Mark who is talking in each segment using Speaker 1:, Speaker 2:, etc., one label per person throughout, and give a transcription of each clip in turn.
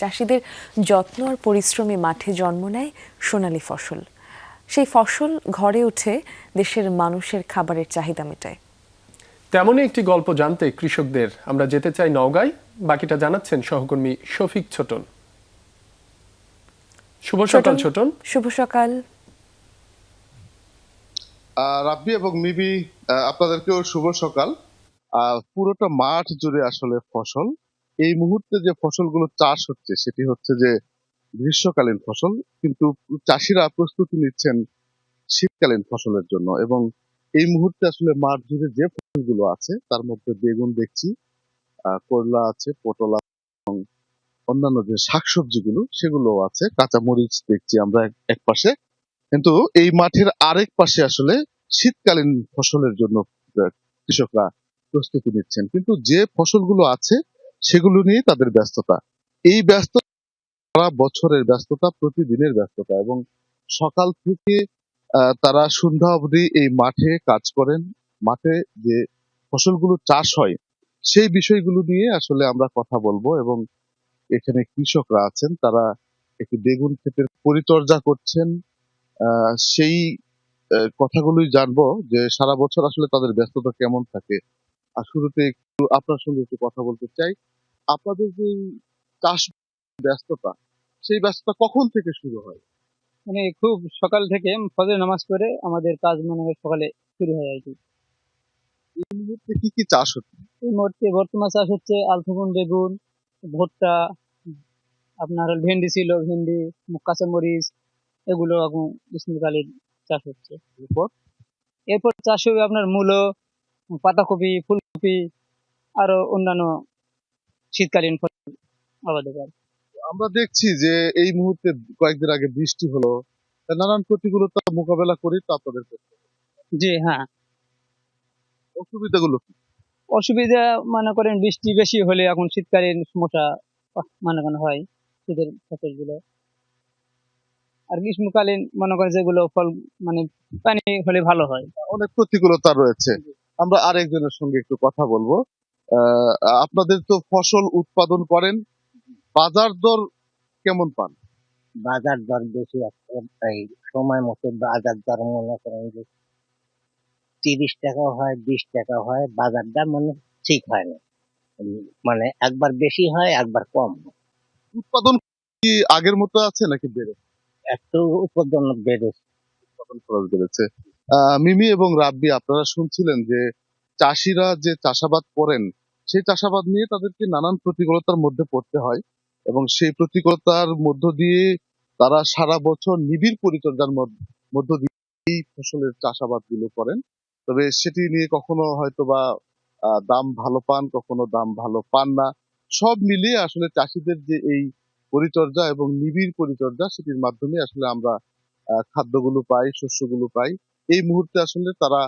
Speaker 1: চাষিদের যত্ন আর পরিশ্রমী মাঠে জন্ম নেয় সোনালী ফসল। সেই ফসল ঘরে উঠে দেশের মানুষের খাবারের চাহিদা মেটায়।
Speaker 2: তেমনই একটি গল্প জানতে কৃষকদের। আমরা যেতে চাই নওগাঁয়। বাকিটা জানাচ্ছেন সহকর্মী শফিক ছোটন। শুভ সকাল ছোটন।
Speaker 1: শুভ সকাল।
Speaker 3: আহ, রাব্বি এবং মিবি আহ, আপনাদেরকেও শুভ সকাল। আহ, পুরোটা মাঠ জুড়ে আসলে ফসল। এই মুহূর্তে যে ফসলগুলো চাষ হচ্ছে, সেটি হচ্ছে যে গ্রীষ্মকালীন ফসল, কিন্তু চাষিরা প্রস্তুতি নিচ্ছেন শীতকালীন ফসলের জন্য এবং এই মুহূর্তে আসলে মাঠ জুড়ে যে ফসলগুলো আছে, তার মধ্যে বেগুন দেখছি করলা আছে, পটল এবং অন্যান্য যে শাকসবজিগুলো সেগুলো আছে কাঁচা মরিচ দেখছি আমরা এক পাশে। কিন্তু এই মাঠের আরেক পাশে আসলে শীতকালীন ফসলের জন্য কৃষকরা প্রস্তুতি নিচ্ছেন। কিন্তু যে ফসলগুলো আছে সেগুলো নিয়ে তাদের ব্যস্ততা। এই ব্যস্ত সারা বছরের ব্যস্ততা, প্রতিদিনের ব্যস্ততা এবং সকাল থেকে তারা সন্ধ্যা অবধি এই মাঠে কাজ করেন। মাঠে যে ফসলগুলো চাষ হয়, সেই বিষয়গুলো নিয়ে আসলে আমরা কথা বলব এবং এখানে কৃষকরা আছেন, তারা একটি বেগুন ক্ষেতের পরিচর্যা করছেন। সেই কথাগুলোই জানব যে সারা বছর আসলে তাদের ব্যস্ততা কেমন থাকে। আর শুরুতে একটু আপনার সঙ্গে একটু কথা বলতে চাই। আপনাদের যে চাষ ব্যস্ততা সেই ব্যস্ততা কখন থেকে শুরু হয়?
Speaker 4: মানে খুব সকাল থেকে ফজর নামাজ পড়ে আমাদের কাজ মনে হয় সকালে শুরু হয় আর কি।
Speaker 3: এই মুহূর্তে কি কি চাষ হচ্ছে?
Speaker 4: এই মুহূর্তে বর্তমান চাষ হচ্ছে আলফাগুন বেগুন ভুট্টা আপনার ভেন্ডি ছিল ভেন্ডি কাঁচামরিচ এগুলো এখন গ্রীষ্মকালীন চাষ হচ্ছে।
Speaker 3: এরপর?
Speaker 4: এরপর চাষ হবে আপনার মূলো পাতাকপি ফুলকপি আরও অন্যান্য শীতকালীন ফসল আবাদ হবে
Speaker 3: আমরা দেখছি যে এই মুহূর্তে কয়েকদিন আগে বৃষ্টি হলো নানান প্রতিকূলতা মোকাবেলা করি তো আপনাদের
Speaker 4: জি হ্যাঁ।
Speaker 3: অসুবিধাগুলো কি?
Speaker 4: অসুবিধা মনে করেন বৃষ্টি বেশি হলে এখন শীতকালীন সমস্যা মনে করেন হয় শীতের ফসলগুলো। আর গ্রীষ্মকালীন মনে করেন যেগুলো ফল মানে পানি হলে ভালো হয়।
Speaker 3: অনেক প্রতিকূলতা রয়েছে। আমরা আরেকজনের সঙ্গে একটু কথা বলব। আপনাদের তো ফসল উৎপাদন করেন বাজার দর কেমন পান?
Speaker 5: বাজার দর বেশি এই সময় মতো বাজার দর মনে করেন যে তিরিশ টাকা হয় বিশ টাকা হয় বাজারটা মানে ঠিক হয় না। মানে একবার বেশি হয় একবার কম
Speaker 3: উৎপাদন কি আগের মতো আছে নাকি বেড়ে
Speaker 5: একটু উৎপাদন বেড়েছে।
Speaker 3: উৎপাদন খরচ বেড়েছে। মিমি এবং রাব্বি, আপনারা শুনছিলেন যে চাষিরা যে চাষাবাদ করেন, সেই চাষাবাদ নিয়ে তাদেরকে নানান প্রতিকূলতার মধ্যে পড়তে হয় এবং সেই প্রতিকূলতার মধ্য দিয়ে তারা সারা বছর নিবিড় পরিচর্যার মধ্য- দিয়ে এই ফসলের চাষাবাদগুলো করেন। তবে সেটি নিয়ে কখনো হয়তো বা দাম ভালো পান, কখনো দাম ভালো পান না। সব মিলিয়ে আসলে চাষিদের যে এই পরিচর্যা এবং নিবিড় পরিচর্যা, সেটির মাধ্যমে আসলে আমরা খাদ্যগুলো পাই, শস্যগুলো পাই। এই মুহূর্তে আসলে তারা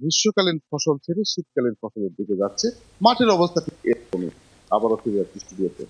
Speaker 3: গ্রীষ্মকালীন ফসল ছেড়ে শীতকালীন ফসলের দিকে যাচ্ছে। মাঠের অবস্থা ঠিক এরকমই। আবারও ফিরে যাচ্ছি স্টুডিওতে।